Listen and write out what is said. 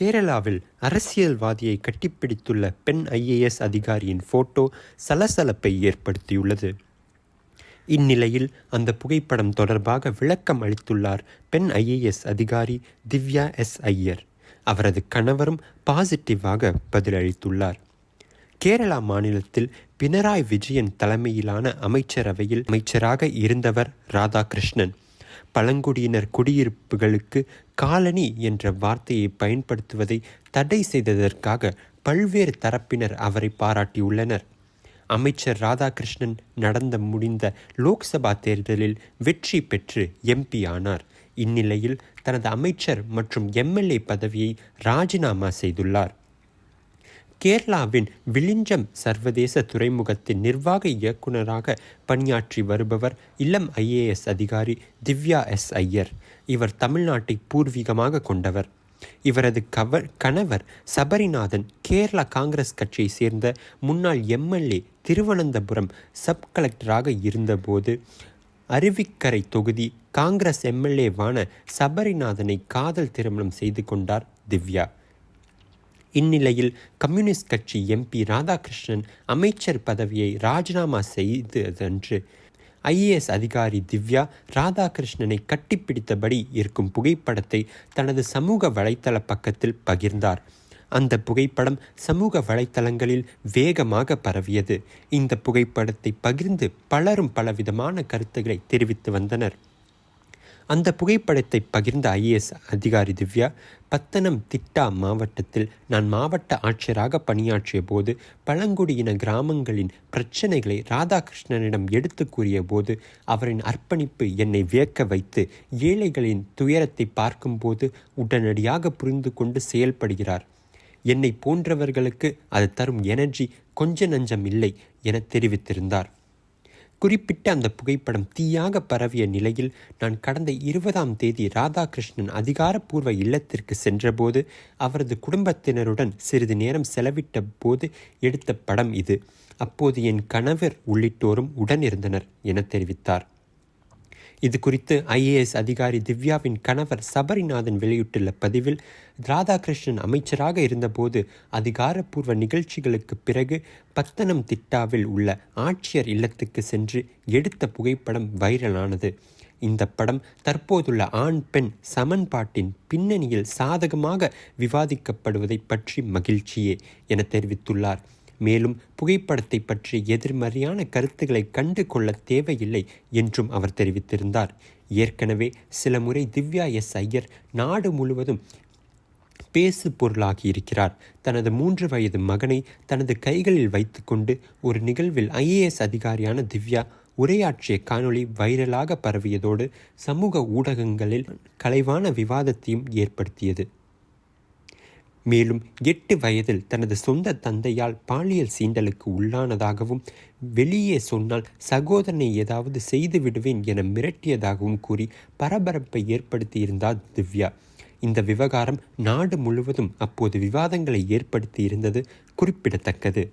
கேரளாவில் அரசியல்வாதியை கட்டிப்பிடித்துள்ள பெண் ஐஏஎஸ் அதிகாரியின் போட்டோ சலசலப்பை ஏற்படுத்தியுள்ளது. இந்நிலையில் அந்த புகைப்படம் தொடர்பாக விளக்கம் அளித்துள்ளார் பெண் ஐஏஎஸ் அதிகாரி திவ்யா எஸ் ஐயர். அவரது கணவரும் பாசிட்டிவாக பதிலளித்துள்ளார். கேரளா மாநிலத்தில் பினராய் விஜயன் தலைமையிலான அமைச்சரவையில் அமைச்சராக இருந்தவர் ராதாகிருஷ்ணன். பழங்குடியினர் குடியிருப்புகளுக்கு காலனி என்ற வார்த்தையை பயன்படுத்துவதை தடை செய்ததற்காக பல்வேறு தரப்பினர் அவரை பாராட்டியுள்ளனர். அமைச்சர் ராதாகிருஷ்ணன் நடந்த முடிந்த லோக்சபா தேர்தலில் வெற்றி பெற்று எம்பி ஆனார். இந்நிலையில் தனது அமைச்சர் மற்றும் எம்எல்ஏ பதவியை ராஜினாமா செய்துள்ளார். கேரளாவின் விளிஞ்சம் சர்வதேச துறைமுகத்தின் நிர்வாக இயக்குநராக பணியாற்றி வருபவர் இளம் ஐஏஎஸ் அதிகாரி திவ்யா எஸ் ஐயர். இவர் தமிழ்நாட்டை பூர்வீகமாக கொண்டவர். இவரது கவர் கணவர் சபரிநாதன் கேரளா காங்கிரஸ் கட்சியை சேர்ந்த முன்னாள் எம்எல்ஏ திருவனந்தபுரம் சப் கலெக்டராக இருந்தபோது அருவிக்கரை தொகுதி காங்கிரஸ் எம்எல்ஏவான சபரிநாதனை காதல் திருமணம் செய்து கொண்டார் திவ்யா. இந்நிலையில் கம்யூனிஸ்ட் கட்சி எம்பி ராதாகிருஷ்ணன் அமைச்சர் பதவியை ராஜினாமா செய்ததன்று ஐஏஎஸ் அதிகாரி திவ்யா ராதாகிருஷ்ணனை கட்டிப்பிடித்தபடி இருக்கும் புகைப்படத்தை தனது சமூக வலைத்தள பக்கத்தில் பகிர்ந்தார். அந்த புகைப்படம் சமூக வலைத்தளங்களில் வேகமாக பரவியது. இந்த புகைப்படத்தை பகிர்ந்து பலரும் பலவிதமான கருத்துக்களை தெரிவித்து வந்தனர். அந்த புகைப்படத்தை பகிர்ந்த ஐஏஎஸ் அதிகாரி திவ்யா பத்தனம் திட்டா மாவட்டத்தில் நான் மாவட்ட ஆட்சியராக பணியாற்றிய போது பழங்குடியின கிராமங்களின் பிரச்சனைகளை ராதாகிருஷ்ணனிடம் எடுத்து கூறிய போது அவரின் அர்ப்பணிப்பு என்னை வியக்க வைத்து ஏழைகளின் துயரத்தை பார்க்கும்போது உடனடியாக புரிந்து கொண்டு செயல்படுகிறார். என்னை போன்றவர்களுக்கு அது தரும் எனர்ஜி கொஞ்ச நஞ்சம் இல்லை என தெரிவித்திருந்தார். குறிப்பிட்ட அந்த புகைப்படம் தீயாக பரவிய நிலையில் நான் கடந்த இருபதாம் தேதி ராதாகிருஷ்ணன் அதிகாரப்பூர்வ இல்லத்திற்கு சென்றபோது அவரது குடும்பத்தினருடன் சிறிது நேரம் செலவிட்ட போது எடுத்த படம் இது. அப்போது என் கணவர் உள்ளிட்டோரும் உடன் இருந்தனர் என தெரிவித்தார். இது குறித்து ஐஏஎஸ் அதிகாரி திவ்யாவின் கணவர் சபரிநாதன் வெளியிட்டுள்ள பதிவில் ராதாகிருஷ்ணன் அமைச்சராக இருந்தபோது அதிகாரப்பூர்வ நிகழ்ச்சிகளுக்கு பிறகு பத்தனம் திட்டாவில் உள்ள ஆட்சியர் இல்லத்துக்கு சென்று எடுத்த புகைப்படம் வைரலானது. இந்த படம் தற்போதுள்ள ஆண் பெண் சமன்பாட்டின் பின்னணியில் சாதகமாக விவாதிக்கப்படுவதை பற்றி மகிழ்ச்சியே என தெரிவித்துள்ளார். மேலும் புகைப்படத்தை பற்றி எதிர்மறையான கருத்துக்களை கண்டு கொள்ள தேவையில்லை என்றும் அவர் தெரிவித்திருந்தார். ஏற்கனவே சில முறை திவ்யா எஸ் ஐயர் நாடு முழுவதும் பேசு பொருளாகி இருக்கிறார். தனது மூன்று வயது மகனை தனது கைகளில் வைத்துக்கொண்டு ஒரு நிகழ்வில் ஐஏஎஸ் அதிகாரியான திவ்யா உரையாற்றிய காணொளி வைரலாக பரவியதோடு சமூக ஊடகங்களில் கலைவான விவாதத்தையும் ஏற்படுத்தியது. மேலும் எட்டு வயதில் தனது சொந்த தந்தையால் பாலியல் சீண்டலுக்கு உள்ளானதாகவும் வெளியே சொன்னால் சகோதரனை ஏதாவது செய்து விடுவேன் என மிரட்டியதாகவும் கூறி பரபரப்பை ஏற்படுத்தியிருந்தார் திவ்யா. இந்த விவகாரம் நாடு முழுவதும் அப்போது விவாதங்களை ஏற்படுத்தி இருந்தது குறிப்பிடத்தக்கது.